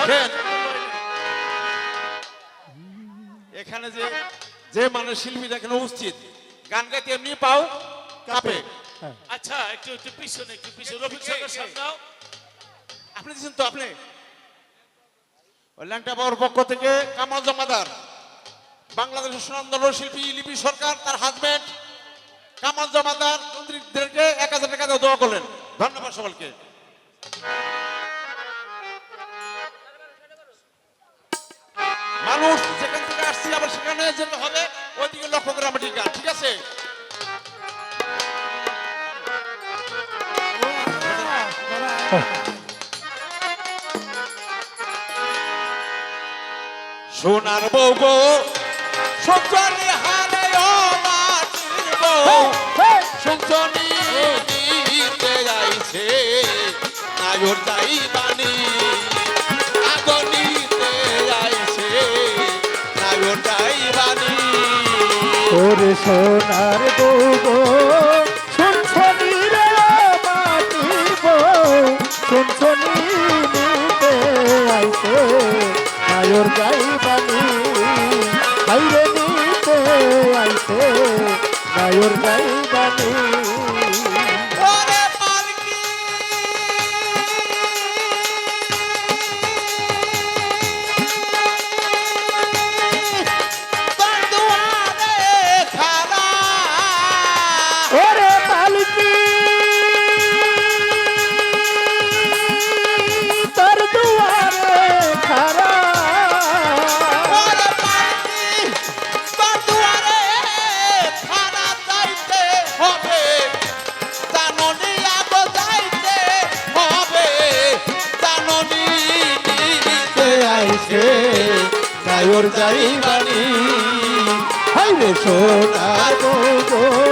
দেখেন। এখানে যে যে মানে শিল্পীরা এখানে উপস্থিত। গান গাইতে এমনি পাও কাঁপে। আচ্ছা একটু একটু পিছনে একটু পিছনে। রফিক সরকার আপনি দিচ্ছেন তো আপনি? ল্যাংটা বাবুর পক্ষ থেকে কামাল জমাদার। বাংলাদেশের সুনন্দন শিল্পী লিপি সরকার তার হাজবেন্ড কামাল জমাদার মন্ত্রীদেরকে এক হাজার টাকা দোয়া করলেন। ধন্যবাদ সকলকে। সোনার বউ গো সঞ্চনি হারে ও মাটির বউ। সঞ্চনি নিতে যাইছে নায়র যাই বাণী। আগনিতে যাইছে নায়র যাই বাণী। ওরে সোনার বউ গো শুনছনি নিতে আইছে নায়র গাইবানি বাইরে নিতে আইছে নায়র গাইবানি ওরে নায়র হাই রে সোনা গো।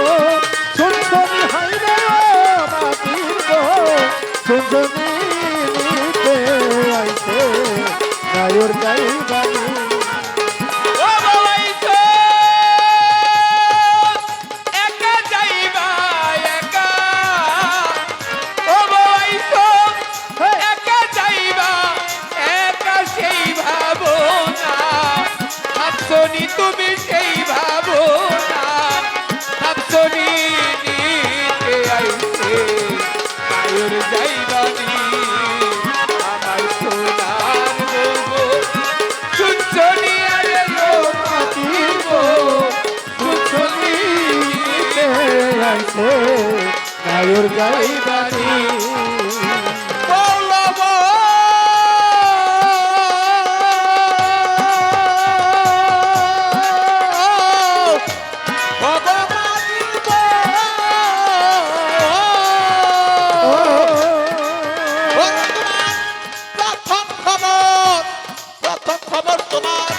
তোমার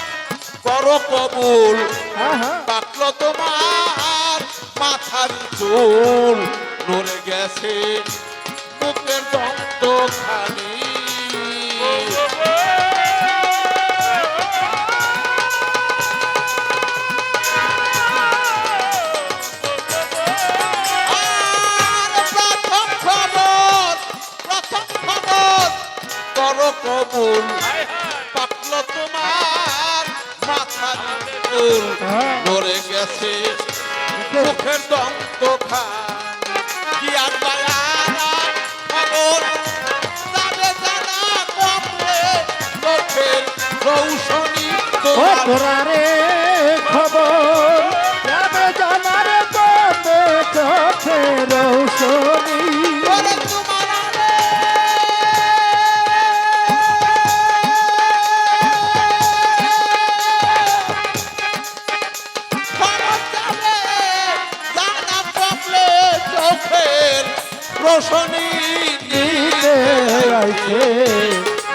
বড় কবুল পাকলো তোমার মাথার চুল। কবুল। পাকলো তোমার মাথার চুল নড়ে গেছে মুখের দন্ত খান কি আর বায়ারা খবর? তোমার তোরারে খবর যাবে জানারে কমলে চোখের রোশনি নিতে আইছে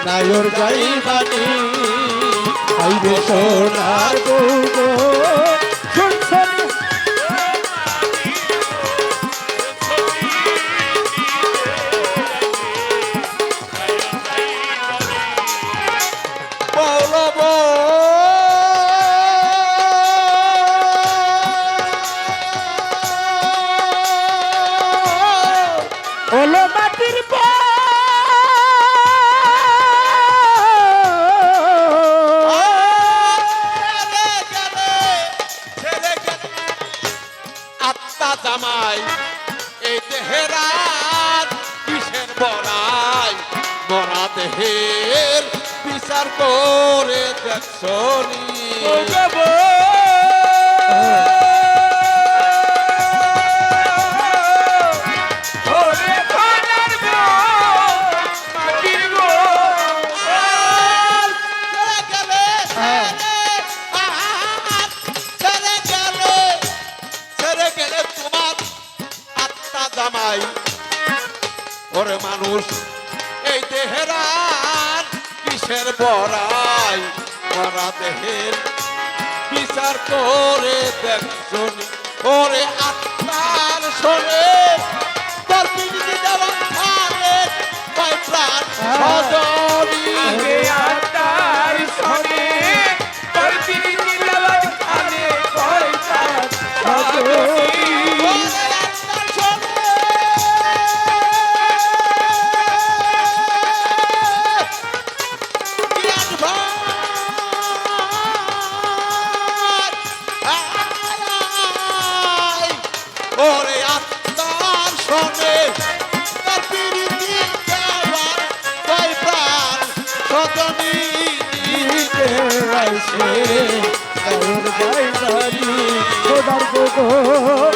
নায়র যাইবানি আইবে সোনার গৌগো দেহের বিচার করে দেখছনি। তোমার আত্মা জামাই। ওরে মানুষ এই দেহের কিসের বড়াই? মরা দেহের বিচার করে দেখ শুনি ওরে আত্মার শোনে। Oh.